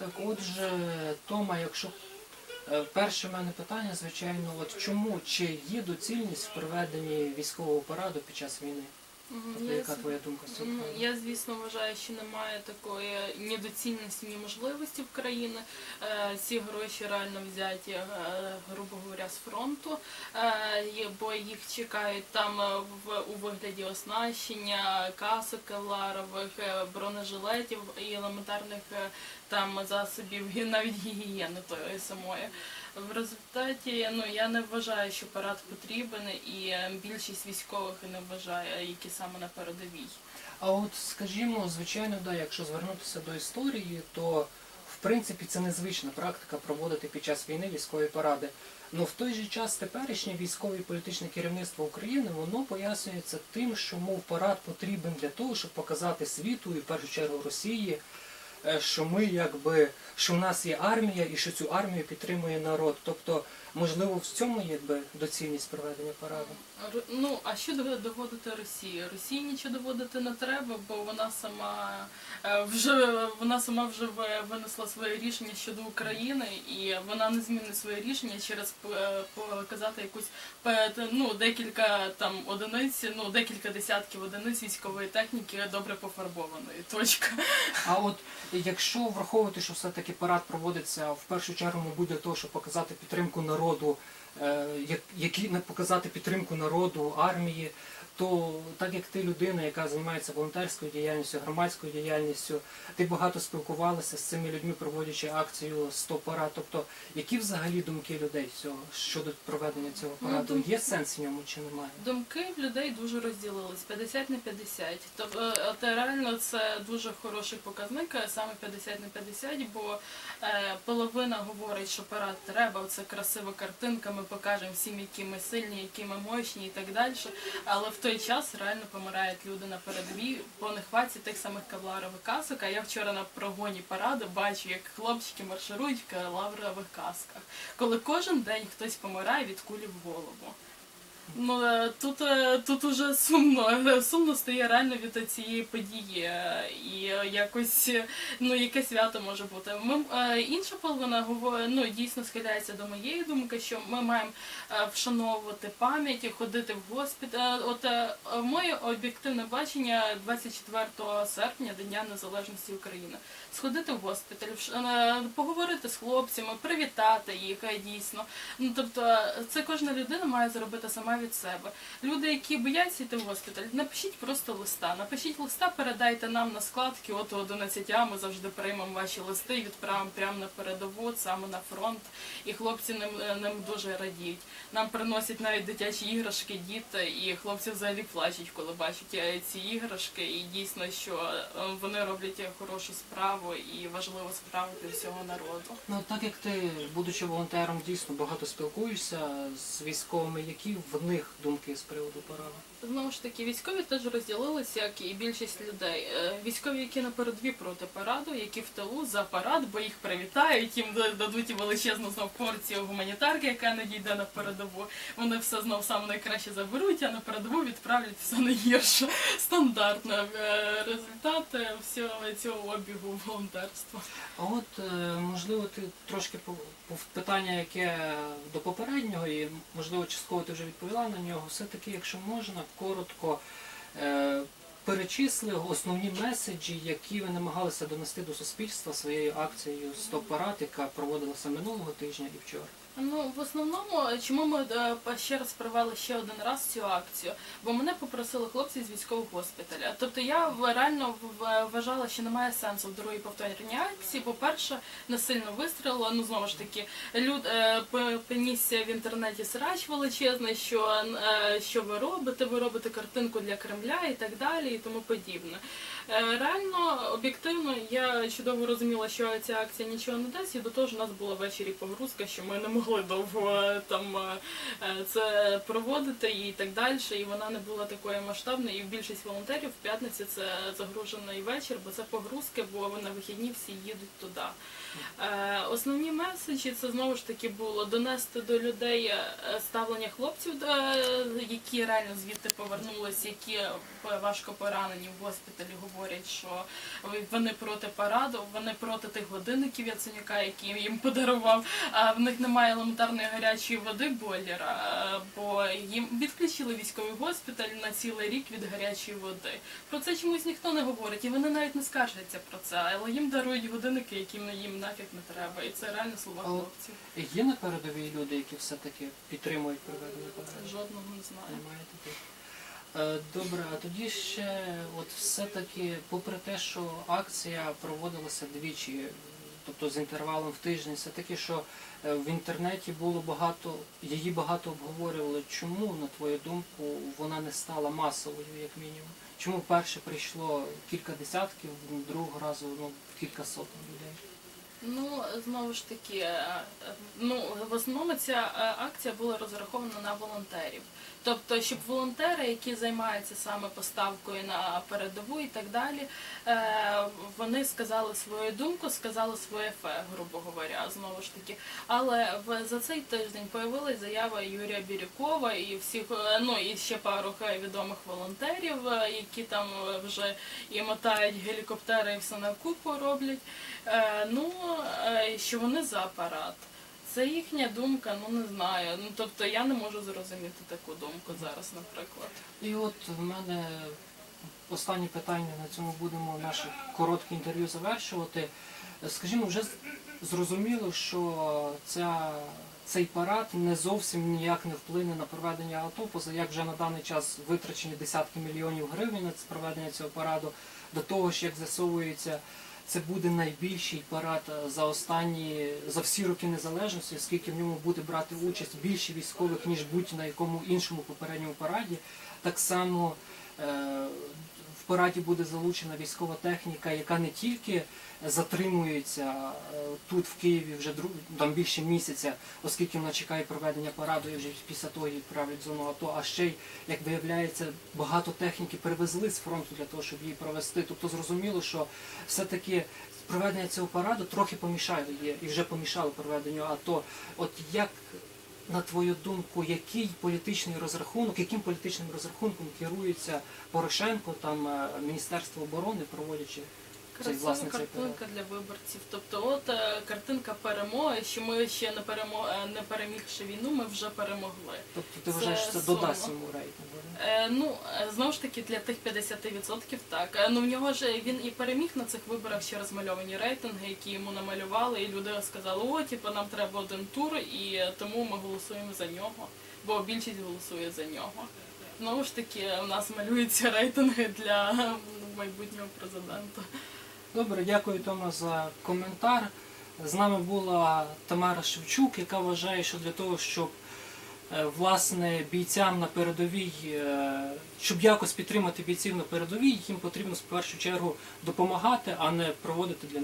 Так, отже, Тома, якщо е, перше в мене питання, звичайно, от чому чи є доцільність в проведенні військового параду під час війни? Тобто, яка твоя думка з цього Ну? Я, звісно, вважаю, що немає такої ні доцільності, ні можливості в країни. Е, Ці гроші реально взяті, е, грубо говоря, з фронту, е, бо їх чекають там в у вигляді оснащення, касок кевларових, е, бронежилетів і елементарних там засобів, навіть гігієни тої самої. В результаті ну я не вважаю, що парад потрібен, і е, більшість військових не вважає, які саме на передовій. А от скажімо, звичайно, да, якщо звернутися до історії, то в принципі це незвична практика проводити під час війни військові паради. Ну в той же час теперішнє військове і політичне керівництво України воно пояснюється тим, що мов парад потрібен для того, щоб показати світу і в першу чергу Росії, що ми якби що в нас є армія і що цю армію підтримує народ. Тобто, можливо, в цьому якби доцільність проведення параду. Ну а що до- доводити Росії? Росії нічого доводити не треба, бо вона сама е, вже вона сама вже ви- винесла своє рішення щодо України, і вона не змінить своє рішення через е, показати якусь е, ну декілька там одиниць, ну декілька десятків одиниць військової техніки добре пофарбованої. Точка. А от якщо враховувати, що все-таки парад проводиться в першу чергу, мабуть, для того, щоб показати підтримку народу, е, як- які показати підтримку народу, армії, то так як ти людина, яка займається волонтерською діяльністю, громадською діяльністю, ти багато спілкувалася з цими людьми, проводячи акцію «Стоп парад». Тобто, які взагалі думки людей цього щодо проведення цього Ну, параду? думки- Є сенс в ньому чи немає? Думки в людей дуже розділились 50 на 50. Тобто от реально це дуже хороший показник, е, саме 50 на 50, бо е, половина говорить, що парад треба, це красива картинка, ми покажемо всім, які ми сильні, які ми мощні і так далі. Але в той час реально помирають люди на передовій по нехваті тих самих кавларових касок. А я вчора на прогоні параду бачу, як хлопчики марширують в кавларових касках, коли кожен день хтось помирає від кулі в голову. Ну е, тут, е, тут уже сумно. Сумно стає реально від цієї події. І е, якось ну яке свято може бути. Ми інша половина ну дійсно схиляється до моєї думки, що ми маємо вшановувати пам'ять, ходити в госпіталь. От моє об'єктивне бачення 24 серпня, Дня Незалежності України. Сходити в госпіталь, поговорити з хлопцями, привітати їх дійсно. Ну тобто, це кожна людина має зробити сама від себе. Люди, які бояться йти в госпіталь, напишіть просто листа. Напишіть листа, передайте нам на складки, от 11 а ми завжди приймемо ваші листи і відправимо прямо на передову, саме на фронт. І хлопці ним, е, ним дуже радіють. Нам приносять навіть дитячі іграшки, діти, і хлопці взагалі плачуть, коли бачать е, ці іграшки. І дійсно, що е, вони роблять хорошу справу і важливу справу для всього народу. Ну, так як ти, будучи волонтером, дійсно багато спілкуєшся з військовими, які в них думки з приводу параду? Знову ж таки, військові теж розділилися, як і більшість людей. Е, Військові, які на передові проти параду, які в тилу за парад, бо їх привітають, їм дадуть величезну знов порцію гуманітарки, яка надійде на передову. Вони все знов саме найкраще заберуть, а на передову відправлять все найгірше. Стандартно Е, результат е, всього цього обігу волонтерства. А от, е, можливо, ти трошки по, питання, яке до попереднього, і можливо, частково ти вже відповіла на нього. Все-таки, якщо можна, коротко е, перечисли основні меседжі, які ви намагалися донести до суспільства своєю акцією «Стоп парад», яка проводилася минулого тижня і вчора. Ну, в основному, чому ми е, ще раз провели ще один раз цю акцію? Бо мене попросили хлопці з військового госпіталя. Тобто я реально вважала, що немає сенсу в другій повторній акції. По-перше, не сильно вистрілила. Ну знову ж таки, люд е, понісся в інтернеті срач величезний, що, е, що ви робите, ви робите картинку для Кремля і так далі, і тому подібне. Е, Реально, об'єктивно, я чудово розуміла, що ця акція нічого не дасть, і до того ж у нас була ввечері погрузка, що ми не могли довго там е, е, це проводити і так далі. І вона не була такою масштабною. І більшість волонтерів в п'ятниці це загружений вечір, бо це погрузки, бо на вихідні всі їдуть туди. Е, Основні меседжі це знову ж таки було донести до людей ставлення хлопців, які реально звідти повернулися, які важко поранені в госпіталі, говорять, що вони проти параду, вони проти тих годинників Яценюка, які їм подарував. А в них немає елементарної гарячої води бойлера, бо їм відключили військовий госпіталь на цілий рік від гарячої води. Про це чомусь ніхто не говорить, і вони навіть не скаржаться про це, але їм дарують годинники, які їм нафіг не треба. І це реально слова хлопців. Є на передовій люди, які все-таки підтримують проведення? Жодного не знаю. Немає таких. Е, Добре, а тоді ще, от все-таки, попри те, що акція проводилася двічі, тобто з інтервалом в тиждень, все таки, що е, в інтернеті було багато, її багато обговорювали. Чому, на твою думку, вона не стала масовою, як мінімум? Чому вперше прийшло кілька десятків, другого разу ну, кілька сотень людей? Ну, знову ж таки, е, е, ну в основному ця е, акція була розрахована на волонтерів. Тобто, щоб волонтери, які займаються саме поставкою на передову і так далі, вони сказали свою думку, сказали своє фе, грубо говоря, знову ж таки. Але за цей тиждень появилась заява Юрія Бірюкова і всіх, ну і ще пару відомих волонтерів, які там вже і мотають гелікоптери і все на купу роблять. Ну, що вони за апарат. Це їхня думка, ну не знаю. Ну тобто я не можу зрозуміти таку думку зараз, наприклад. І от в мене останнє питання, на цьому будемо наше коротке інтерв'ю завершувати. Скажімо, вже зрозуміло, що ця, цей парад не зовсім ніяк не вплине на проведення АТО, поза як вже на даний час витрачені десятки мільйонів гривень на проведення цього параду. До того ж, як з'ясовується, це буде найбільший парад е, за останні за всі роки незалежності, оскільки в ньому буде брати участь більше військових ніж будь-на якому іншому попередньому параді. Так само е, параді буде залучена військова техніка, яка не тільки затримується е, тут в Києві вже там більше місяця, оскільки вона чекає проведення параду і вже після того її відправлять в зону АТО, а ще й, як виявляється, багато техніки перевезли з фронту для того, щоб її провести. Тобто зрозуміло, що все-таки проведення цього параду трохи помішає і вже помішало проведенню АТО. От як на твою думку, який політичний розрахунок, яким політичним розрахунком керується Порошенко, там е, Міністерство оборони, проводячи цей власне цей картинка для виборців. Тобто, от е, картинка перемоги, що ми ще не перемо е, не перемігши війну, ми вже перемогли. Тобто ти вважаєш, що це додасть йому рейтингу? Е, ну е, знову ж таки для тих 50% так. Е, Ну в нього ж він і переміг на цих виборах ще розмальовані рейтинги, які йому намалювали, і люди сказали, о, типу, нам треба один тур, і тому ми голосуємо за нього, бо більшість голосує за нього. Знову ж таки, у нас малюються рейтинги для майбутнього президента. Добре, дякую Тома за коментар. З нами була Тамара Шевчук, яка вважає, що для того, щоб власне бійцям на передовій, е, щоб якось підтримати бійців на передовій, їм потрібно в першу чергу допомагати, а не проводити для них.